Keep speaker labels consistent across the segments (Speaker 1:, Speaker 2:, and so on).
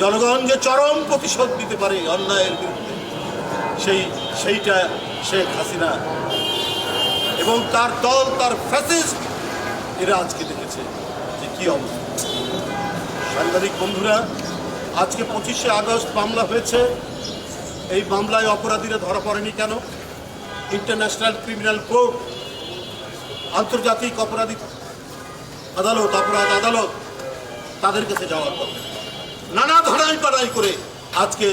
Speaker 1: জনগণ যে চরম প্রতিশোধ দিতে পারে অন্যায়ের বিরুদ্ধে, সেই, সেইটা শেখ হাসিনা এবং তার দল, তার ফ্যাসিস্ট, এরা আজকে দেখেছে যে কী অবস্থা। সাংবাদিক বন্ধুরা, আজকে পঁচিশে আগস্ট মামলা হয়েছে। এই মামলায় অপরাধীরা ধরা পড়েনি কেন? ইন্টারন্যাশনাল ক্রিমিনাল কোর্ট, আন্তর্জাতিক অপরাধী আদালত, অপরাধ আদালত তাদের কাছে যাওয়ার কথা। নানা ধরাই পাড়াই করে আজকে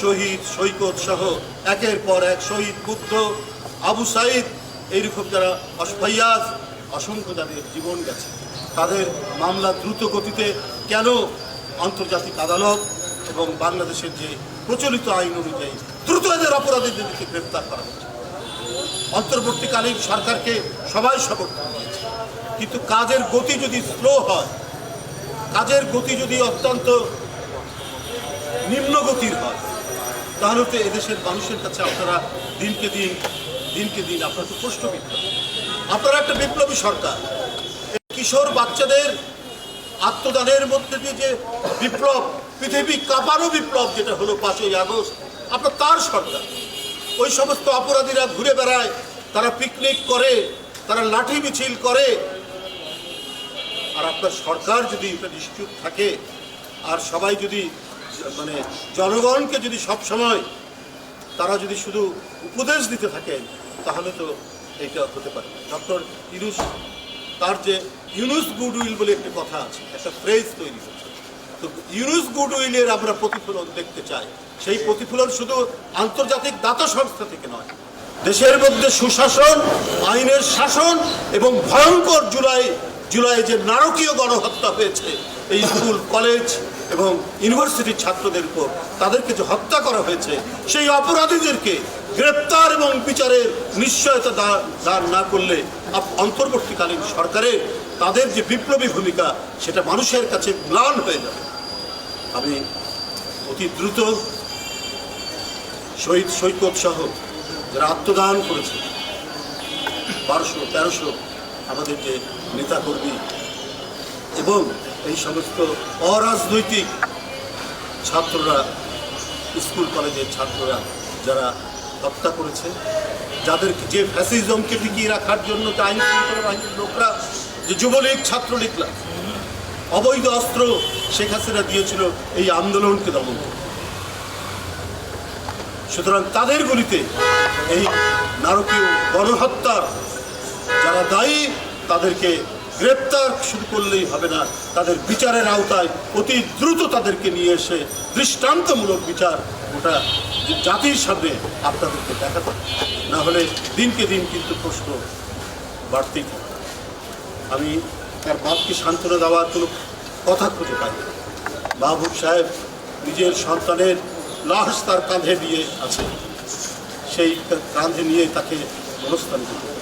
Speaker 1: শহীদ, সৈকত সহ একের পর এক শহীদ বুদ্ধ আবু সাইদ, এইরকম যারা অসফাইয়াজ অসংখ্য যাদের জীবন গেছে। তাদের মামলা দ্রুত গতিতে কেন আন্তর্জাতিক আদালত এবং বাংলাদেশের যে প্রচলিত আইন অনুযায়ী দ্রুত এদের অপরাধীদেরকে গ্রেপ্তার করা হচ্ছে অন্তর্বর্তীকালীন সরকারকে সবাই সমর্থন দিয়েছে। কিন্তু কাজের গতি যদি স্লো হয়, কাজের গতি যদি অত্যন্ত নিম্ন গতির হয়। তাহলে তো এদেশের মানুষের কাছে আপনারা দিনকে দিন দিনকে দিন আপনারা তো প্রশ্নবিদ্ধ। আপনারা একটা বিপ্লবী সরকার। কিশোর বাচ্চাদের আত্মদানের মধ্যে দিয়ে যে বিপ্লব, পৃথিবী কাঁপানো বিপ্লব যেটা হলো পাঁচই আগস্ট, আপনার তার সরকার? ওই সমস্ত অপরাধীরা ঘুরে বেড়ায়, তারা পিকনিক করে, তারা লাঠি মিছিল করে। আর আপনার সরকার যদি এটা নিশ্চুপ থাকে, আর সবাই যদি মানে জনগণকে যদি সব সময় তারা যদি শুধু উপদেশ দিতে থাকেন তাহলে তো এইটা হতে পারে। ডক্টর ইউনুস তার যে ইউনুস গুডউইল বলে একটি কথা আছে, একটা ফ্রেজ তৈরি হচ্ছে। তো ইউনুস গুডউইলের আমরা প্রতিফলন দেখতে চাই। সেই প্রতিফলন শুধু আন্তর্জাতিক দাতা সংস্থা থেকে নয়, দেশের মধ্যে সুশাসন, আইনের শাসন এবং ভয়ঙ্কর জুলাই জুলাই যে নারকীয় গণহত্যা হয়েছে, এই স্কুল, কলেজ এবং ইউনিভার্সিটির ছাত্রদের উপর তাদেরকে যে হত্যা করা হয়েছে, সেই অপরাধীদেরকে গ্রেপ্তার এবং বিচারের নিশ্চয়তা দান না করলে অন্তর্বর্তীকালীন সরকারের তাদের যে বিপ্লবী ভূমিকা, সেটা মানুষের কাছে ম্লান হয়ে যাবে। আমি অতি দ্রুত শহীদ সৈকত সহ যারা আত্মদান করেছে, বারোশো, তেরোশো আমাদের যে নেতাকর্মী এবং এই সমস্ত অরাজনৈতিক ছাত্ররা, স্কুল কলেজের ছাত্ররা যারা হত্যা করেছে, যাদেরকে যে ফ্যাসিজমকে টিকিয়ে রাখার জন্য আইন বাহিনীর লোকরা, যে যুবলীগ ছাত্রলীগরা অবৈধ অস্ত্র শেখ হাসিনা দিয়েছিল, এই আন্দোলনকে দমন সুতরাং তাদের গুলিতে এই নারকীয় গণহত্যার যারা দায়ী, তাদেরকে গ্রেপ্তার শুরু করলেই হবে না তাদের বিচারের আওতায় অতি দ্রুত তাদেরকে নিয়ে এসে দৃষ্টান্তমূলক বিচার ওটা জাতির সামনে আপনাদেরকে দেখাতে। না হলে দিনকে দিন কিন্তু প্রশ্ন বাড়তেই থাকে আমি তার বাপকে সান্ত্বনা দেওয়ার কোনো কথা খুঁজে পাই। মাহবুব সাহেব নিজের সন্তানের লাশ তার কাঁধে নিয়ে আছে সেই কাঁধে নিয়ে তাকে অনুষ্ঠান করতে